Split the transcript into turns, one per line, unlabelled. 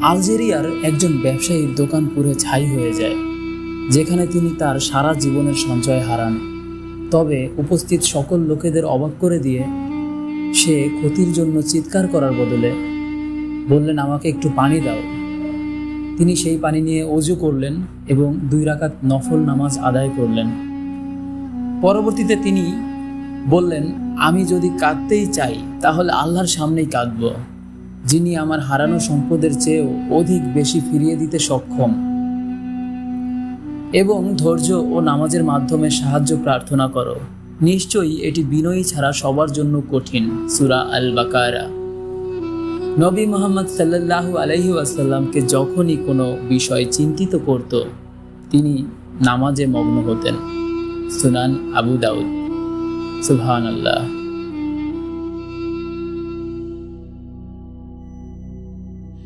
আলজেরিয়ার একজন ব্যবসায়ীর দোকান পুরে ছাই হয়ে যায়, যেখানে তিনি তার সারা জীবনের সঞ্চয় হারান। তবে উপস্থিত সকল লোকেদের অবাক করে দিয়ে সে ক্ষতির জন্য চিৎকার করার বদলে বললেন, আমাকে একটু পানি দাও। তিনি সেই পানি নিয়ে অজু করলেন এবং দুই রাকাত নফল নামাজ আদায় করলেন। পরবর্তীতে তিনি বললেন, আমি যদি কাঁদতেই চাই, তাহলে আল্লাহর সামনেই কাঁদব। যিনি আমার হারানো সম্পদের চেয়েও অধিক বেশি ফিরিয়ে দিতে সক্ষম। এবং ধৈর্য ও নামাজের মাধ্যমে সাহায্য প্রার্থনা করো। নিশ্চয়ই এটি বিনয়ী ছাড়া সবার জন্য কঠিন। সুরা আল বাকারা নবী মোহাম্মদ সাল্লাল্লাহু আলহি আসাল্লামকে যখনই কোনো বিষয় চিন্তিত করত, তিনি নামাজে মগ্ন হতেন। সুনান আবু দাউদ। সুবহান আল্লাহ